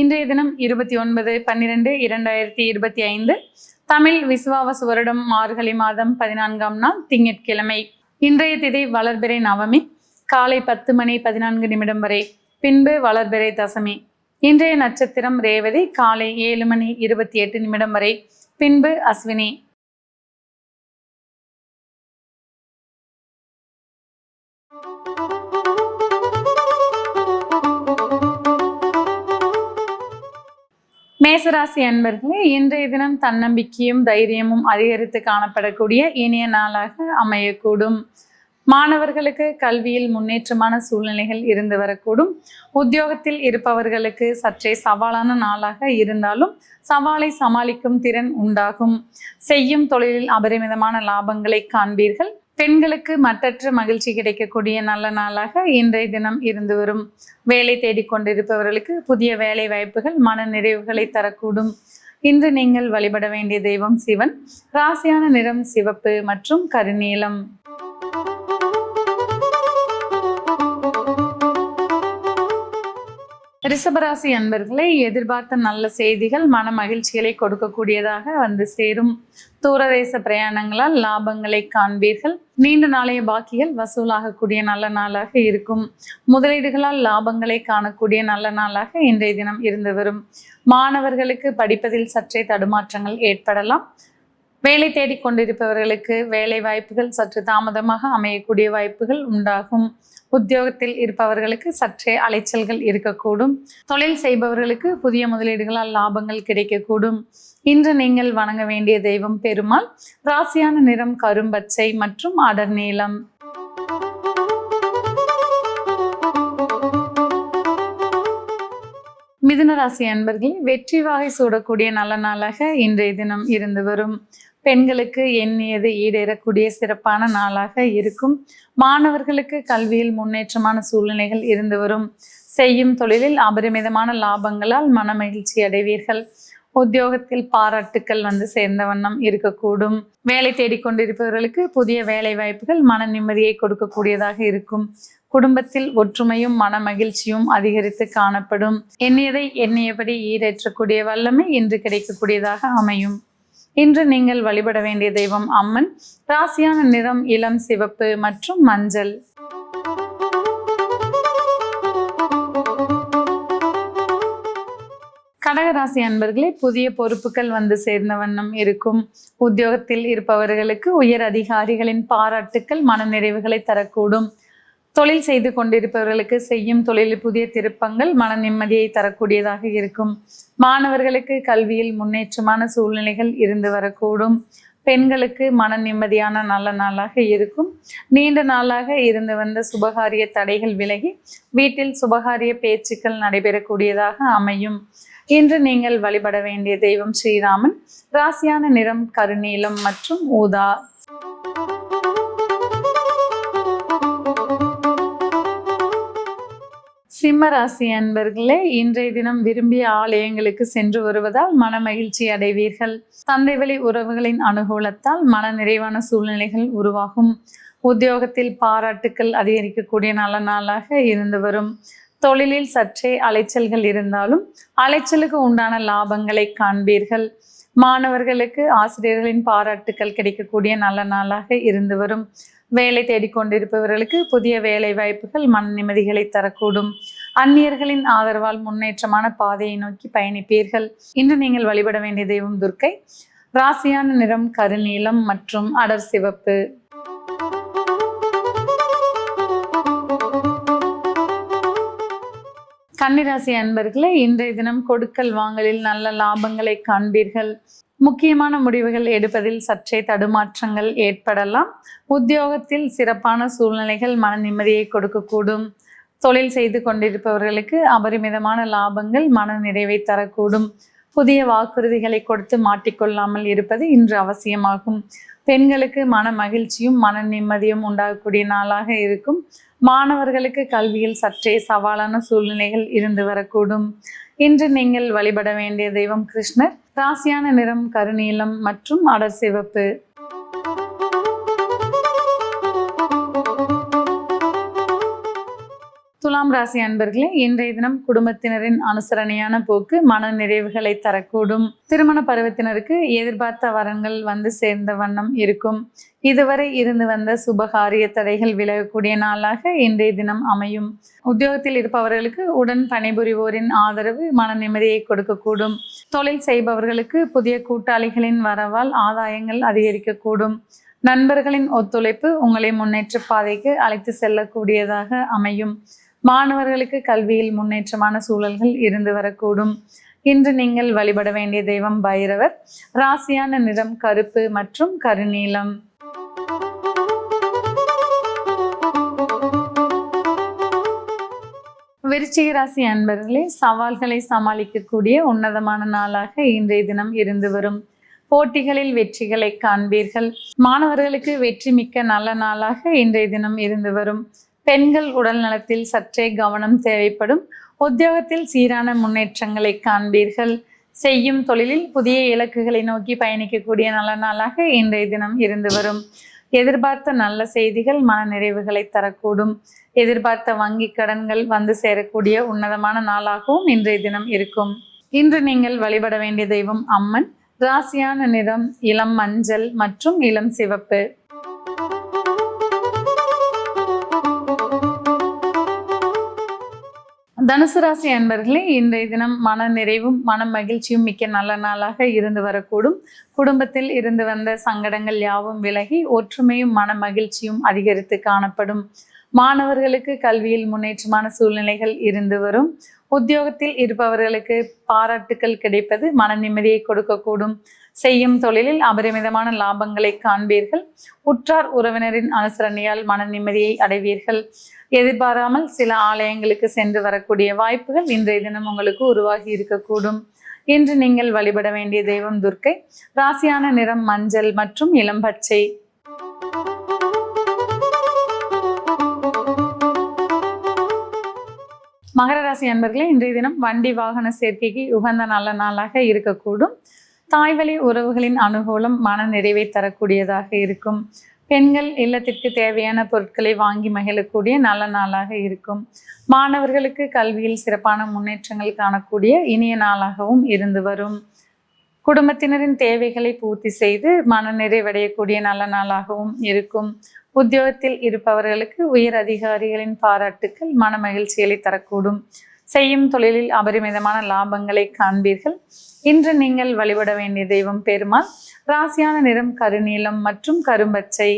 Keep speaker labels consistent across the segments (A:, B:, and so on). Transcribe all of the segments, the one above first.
A: இன்றைய தினம் இருபத்தி ஒன்பது பன்னிரெண்டு இரண்டாயிரத்தி இருபத்தி ஐந்து. தமிழ் விசுவாவசு வருடம் மார்கழி மாதம் பதினான்காம் நாள் திங்கட்கிழமை. இன்றைய திதி வளர்பிறை நவமி காலை பத்து மணி பதினான்கு நிமிடம் வரை பின்பு வளர்பிறை தசமி. இன்றைய நட்சத்திரம் ரேவதி காலை ஏழு மணி இருபத்தி எட்டு நிமிடம் வரை பின்பு அஸ்வினி. மேசராசி அன்பர்களே இன்றைய தினம் தன்னம்பிக்கையும் தைரியமும் அதிகரித்து காணப்படக்கூடிய இனிய நாளாக அமையக்கூடும். மாணவர்களுக்கு கல்வியில் முன்னேற்றமான சூழ்நிலைகள் இருந்து வரக்கூடும். உத்தியோகத்தில் இருப்பவர்களுக்கு சற்றே சவாலான நாளாக இருந்தாலும் சவாலை சமாளிக்கும் திறன் உண்டாகும். செய்யும் தொழிலில் அபரிமிதமான லாபங்களை காண்பீர்கள். பெண்களுக்கு மற்றற்ற மகிழ்ச்சி கிடைக்கக்கூடிய நல்ல நாளாக இன்றைய தினம் இருந்து வரும். வேலை தேடிக் கொண்டிருப்பவர்களுக்கு புதிய வேலை வாய்ப்புகள் மன நிறைவுகளை தரக்கூடும். இன்று நீங்கள் வழிபட வேண்டிய தெய்வம் சிவன். ராசியான நிறம் சிவப்பு மற்றும் கருநீலம். ரிஷபராசி அன்பர்களை எதிர்பார்த்த நல்ல செய்திகள் மன மகிழ்ச்சிகளை கொடுக்கக்கூடியதாக வந்து சேரும். தூரதேச பிரயாணங்களால் லாபங்களை காண்பீர்கள். நீண்ட நாளைய பாக்கிகள் வசூலாகக்கூடிய நல்ல நாளாக இருக்கும். முதலீடுகளால் லாபங்களை காணக்கூடிய நல்ல நாளாக இன்றைய தினம் இருந்து வரும். மாணவர்களுக்கு படிப்பதில் சற்றே தடுமாற்றங்கள் ஏற்படலாம். வேலை தேடிக் கொண்டிருப்பவர்களுக்கு வேலை வாய்ப்புகள் சற்று தாமதமாக அமையக்கூடிய வாய்ப்புகள் உண்டாகும். உத்தியோகத்தில் இருப்பவர்களுக்கு சற்றே அலைச்சல்கள் இருக்கக்கூடும். தொழில் செய்பவர்களுக்கு புதிய முதலீடுகளால் லாபங்கள் கிடைக்கக்கூடும். இன்று நீங்கள் வணங்க வேண்டிய தெய்வம் பெருமாள் ராசியான நிறம் கரும்பச்சை மற்றும் அடர் நீளம். மிதுன ராசி அன்பர்களே வெற்றி வாகை சூடக்கூடிய நல்ல நாளாக இன்றைய தினம் இருந்து வரும். பெண்களுக்கு எண்ணியது ஈடேறக்கூடிய சிறப்பான நாளாக இருக்கும். மாணவர்களுக்கு கல்வியில் முன்னேற்றமான சூழ்நிலைகள் இருந்து வரும். செய்யும் தொழிலில் அபரிமிதமான லாபங்களால் மன மகிழ்ச்சி அடைவீர்கள். உத்தியோகத்தில் பாராட்டுக்கள் வந்து சேர்ந்த வண்ணம் இருக்கக்கூடும். வேலை தேடிக்கொண்டிருப்பவர்களுக்கு புதிய வேலை வாய்ப்புகள் மன நிம்மதியை கொடுக்கக்கூடியதாக இருக்கும். குடும்பத்தில் ஒற்றுமையும் மன மகிழ்ச்சியும் அதிகரித்து காணப்படும். எண்ணியதை எண்ணியபடி ஈடேற்றக்கூடிய வல்லமை இன்று கிடைக்கக்கூடியதாக அமையும். இன்று நீங்கள் வழிபட வேண்டிய தெய்வம் அம்மன். ராசியான நிறம் இளம் சிவப்பு மற்றும் மஞ்சள். கடகராசி அன்பர்களே புதிய பொறுப்புகள் வந்து சேர்ந்த வண்ணம் இருக்கும். உத்தியோகத்தில் இருப்பவர்களுக்கு உயர் அதிகாரிகளின் பாராட்டுக்கள் மனநிறைவுகளை தரக்கூடும். தொழில் செய்து கொண்டிருப்பவர்களுக்கு செய்யும் தொழிலில் புதிய திருப்பங்கள் மன நிம்மதியை தரக்கூடியதாக இருக்கும். மாணவர்களுக்கு கல்வியில் முன்னேற்றமான சூழ்நிலைகள் இருந்து வரக்கூடும். பெண்களுக்கு மன நிம்மதியான நல்ல நாளாக இருக்கும். நீண்ட நாளாக இருந்து வந்த சுபகாரிய தடைகள் விலகி வீட்டில் சுபகாரிய பேச்சுக்கள் நடைபெறக்கூடியதாக அமையும். இன்று நீங்கள் வழிபட வேண்டிய தெய்வம் ஸ்ரீராமன். ராசியான நிறம் கருநீலம் மற்றும் ஊதா. சிம்மராசி அன்பர்களே இன்றைய தினம் விரும்பிய ஆலயங்களுக்கு சென்று வருவதால் மன மகிழ்ச்சி அடைவீர்கள். தந்தை வழி உறவுகளின் அனுகூலத்தால் மன நிறைவான சூழ்நிலைகள் உருவாகும். உத்தியோகத்தில் பாராட்டுக்கள் அதிகரிக்கக்கூடிய நல்ல நாளாக இருந்து வரும். தொழிலில் சற்றே அலைச்சல்கள் இருந்தாலும் அலைச்சலுக்கு உண்டான லாபங்களை காண்பீர்கள். மாணவர்களுக்கு ஆசிரியர்களின் பாராட்டுக்கள் கிடைக்கக்கூடிய நல்ல நாளாக இருந்து வரும். வேலை தேடிக்கொண்டிருப்பவர்களுக்கு புதிய வேலை வாய்ப்புகள் மன நிம்மதிகளை தரக்கூடும். அந்நியர்களின் ஆதரவால் முன்னேற்றமான பாதையை நோக்கி பயணிப்பீர்கள். இன்று நீங்கள் வழிபட வேண்டிய தெய்வம் துர்க்கை. ராசியான நிறம் கருநீலம் மற்றும் அடர் சிவப்பு. கன்னிராசி அன்பர்களே இன்றைய தினம் கொடுக்கல் வாங்கலில் நல்ல லாபங்களை காண்பீர்கள். முக்கியமான முடிவுகள் எடுப்பதில் சற்றே தடுமாற்றங்கள் ஏற்படலாம். உத்தியோகத்தில் சிறப்பான சூழ்நிலைகள் மன நிம்மதியை கொடுக்கக்கூடும். தொழில் செய்து கொண்டிருப்பவர்களுக்கு அபரிமிதமான லாபங்கள் மன நிறைவை தரக்கூடும். புதிய வாக்குறுதிகளை கொடுத்து மாட்டிக்கொள்ளாமல் இருப்பது இன்று அவசியமாகும். பெண்களுக்கு மன மகிழ்ச்சியும் மன நிம்மதியும் உண்டாகக்கூடிய நாளாக இருக்கும். மாணவர்களுக்கு கல்வியில் சற்றே சவாலான சூழ்நிலைகள் இருந்து வரக்கூடும். இன்று நீங்கள் வழிபட வேண்டிய தெய்வம் கிருஷ்ணர். ராசியான நிறம் கருநீலம் மற்றும் அடர் சிவப்பு. துலாம் ராசி அன்பர்களே இன்றைய தினம் குடும்பத்தினரின் அனுசரணையான போக்கு மன நிறைவுகளை தரக்கூடும். திருமண பருவத்தினருக்கு எதிர்பார்த்த வரன்கள் வந்து சேர்ந்த வண்ணம் இருக்கும். இதுவரை இருந்து வந்த சுபகாரிய தடைகள் விலகக்கூடிய நாளாக இன்றைய தினம் அமையும். உத்தியோகத்தில் இருப்பவர்களுக்கு உடன் பணிபுரிவோரின் ஆதரவு மன நிம்மதியை கொடுக்கக்கூடும். தொழில் செய்பவர்களுக்கு புதிய கூட்டாளிகளின் வரவால் ஆதாயங்கள் அதிகரிக்கக்கூடும். நண்பர்களின் ஒத்துழைப்பு உங்களை முன்னேற்ற பாதைக்கு அழைத்து செல்லக்கூடியதாக அமையும். மாணவர்களுக்கு கல்வியில் முன்னேற்றமான சூழல்கள் இருந்து வரக்கூடும். இன்று நீங்கள் வழிபட வேண்டிய தெய்வம் பைரவர். ராசியான நிறம் கருப்பு மற்றும் கருநீலம். விருச்சிக ராசி அன்பர்களே சவால்களை சமாளிக்கக்கூடிய உன்னதமான நாளாக இன்றைய தினம் இருந்து வரும். போட்டிகளில் வெற்றிகளை காண்பீர்கள். மாணவர்களுக்கு வெற்றி மிக்க நல்ல நாளாக இன்றைய தினம் இருந்து வரும். பெண்கள் உடல் நலத்தில் சற்றே கவனம் தேவைப்படும். உத்தியோகத்தில் சீரான முன்னேற்றங்களை காண்பீர்கள். செய்யும் தொழிலில் புதிய இலக்குகளை நோக்கி பயணிக்கக்கூடிய நல்ல நாளாக இன்றைய தினம் இருந்து வரும். எதிர்பார்த்த நல்ல செய்திகள் மன நிறைவுகளை தரக்கூடும். எதிர்பார்த்த வங்கி கடன்கள் வந்து சேரக்கூடிய உன்னதமான நாளாகவும் இன்றைய தினம் இருக்கும். இன்று நீங்கள் வழிபட வேண்டிய தெய்வம் அம்மன். ராசியான நிறம் இளம் மஞ்சள் மற்றும் இளம் சிவப்பு. தனுசு ராசி அன்பர்களே இன்றைய தினம் மன நிறைவும் மன மகிழ்ச்சியும் மிக்க நல்ல நாளாக இருந்து வரக்கூடும். குடும்பத்தில் இருந்து வந்த சங்கடங்கள் யாவும் விலகி ஒற்றுமையும் மன மகிழ்ச்சியும் அதிகரித்து காணப்படும். மாணவர்களுக்கு கல்வியில் முன்னேற்றமான சூழ்நிலைகள் இருந்து வரும். உத்தியோகத்தில் இருப்பவர்களுக்கு பாராட்டுக்கள் கிடைப்பது மன நிம்மதியை கொடுக்கக்கூடும். செய்யும் தொழிலில் அபரிமிதமான லாபங்களை காண்பீர்கள். உற்றார் உறவினரின் அனுசரணையால் மன நிம்மதியை அடைவீர்கள். எதிர்பாராமல் சில ஆலயங்களுக்கு சென்று வரக்கூடிய வாய்ப்புகள் இன்றைய தினம் உங்களுக்கு உருவாகி இருக்கக்கூடும். இன்று நீங்கள் வழிபட வேண்டிய தெய்வம் துர்க்கை. ராசியான நிறம் மஞ்சள் மற்றும் இளம் பச்சை. மகர ராசி அன்பர்களே இன்றைய தினம் வண்டி வாகன சேர்க்கைக்கு உகந்த நல்ல நாளாக இருக்கக்கூடும். தாய்வழி உறவுகளின் அனுகூலம் மன நிறைவை தரக்கூடியதாக இருக்கும். பெண்கள் இல்லத்திற்கு தேவையான பொருட்களை வாங்கி மகிழக்கூடிய நல்ல நாளாக இருக்கும். மாணவர்களுக்கு கல்வியில் சிறப்பான முன்னேற்றங்கள் காணக்கூடிய இனிய நாளாகவும் இருந்து வரும். குடும்பத்தினரின் தேவைகளை பூர்த்தி செய்து மன நிறைவடையக்கூடிய நல்ல நாளாகவும் இருக்கும். உத்தியோகத்தில் இருப்பவர்களுக்கு உயர் அதிகாரிகளின் பாராட்டுக்கள் மன மகிழ்ச்சிகளை தரக்கூடும். செய்யும் தொழிலில் அபரிமிதமான லாபங்களை காண்பீர்கள். இன்று நீங்கள் வழிபட வேண்டிய தெய்வம் பெருமாள். ராசியான நிறம் கருநீலம் மற்றும் கரும்பச்சை.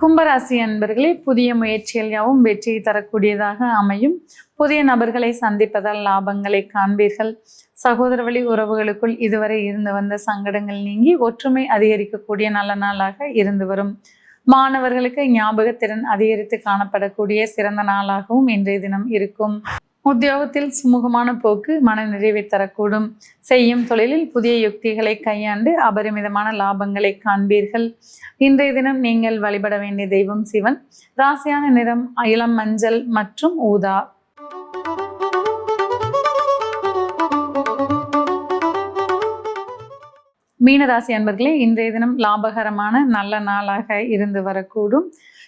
A: கும்பராசி அன்பர்களே புதிய முயற்சிகள் யாவும் வெற்றியை தரக்கூடியதாக அமையும். புதிய நபர்களை சந்திப்பதால் லாபங்களை காண்பீர்கள். சகோதர வழி உறவுகளுக்குள் இதுவரை இருந்து வந்த சங்கடங்கள் நீங்கி ஒற்றுமை அதிகரிக்கக்கூடிய நல்ல நாளாக இருந்து வரும். மாணவர்களுக்கு ஞாபகத்திறன் அதிகரித்து காணப்படக்கூடிய சிறந்த நாளாகவும் இன்றைய தினம் இருக்கும். உத்தியோகத்தில் சுமூகமான போக்கு மன நிறைவை தரக்கூடும். செய்யும் தொழிலில் புதிய யுக்திகளை கையாண்டு அபரிமிதமான லாபங்களை காண்பீர்கள். இன்றைய தினம் நீங்கள் வழிபட வேண்டிய தெய்வம் சிவன். ராசியான நிறம் இளம் மஞ்சள் மற்றும் ஊதா. மீனராசி அன்பர்களே இன்றைய தினம் லாபகரமான நல்ல நாளாக இருந்து வரக்கூடும்.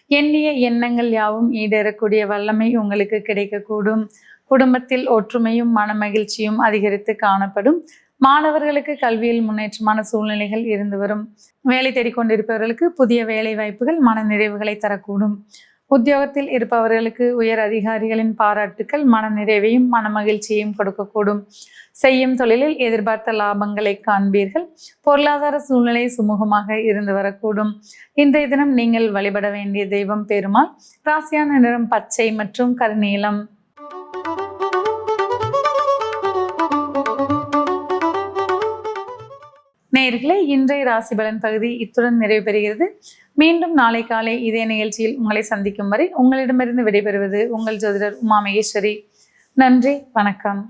A: எண்ணிய எண்ணங்கள் யாவும் ஈடேறக்கூடிய வல்லமை உங்களுக்கு கிடைக்கக்கூடும். குடும்பத்தில் ஒற்றுமையும் மன மகிழ்ச்சியும் அதிகரித்து காணப்படும். மாணவர்களுக்கு கல்வியில் முன்னேற்றமான சூழ்நிலைகள் இருந்து வரும். வேலை தேடிக்கொண்டிருப்பவர்களுக்கு புதிய வேலை வாய்ப்புகள் மன நிறைவுகளை தரக்கூடும். உத்தியோகத்தில் இருப்பவர்களுக்கு உயர் அதிகாரிகளின் பாராட்டுக்கள் மன நிறைவையும் மன மகிழ்ச்சியையும் கொடுக்கக்கூடும். செய்யும் தொழிலில் எதிர்பார்த்த லாபங்களை காண்பீர்கள். பொருளாதார சூழ்நிலை சுமூகமாக இருந்து வரக்கூடும். இன்றைய தினம் நீங்கள் வழிபட வேண்டிய தெய்வம் பெருமாள். ராசியான நிறம் பச்சை மற்றும் கருநீளம் நேர்களே இன்றைய ராசி பலன் பகுதி இத்துடன் நிறைவு பெறுகிறது. மீண்டும் நாளை காலை இதே நிகழ்ச்சியில் உங்களை சந்திக்கும் வரை உங்களிடமிருந்து விடைபெறுவது உங்கள் ஜோதிடர் உமா மகேஸ்வரி நன்றி வணக்கம்.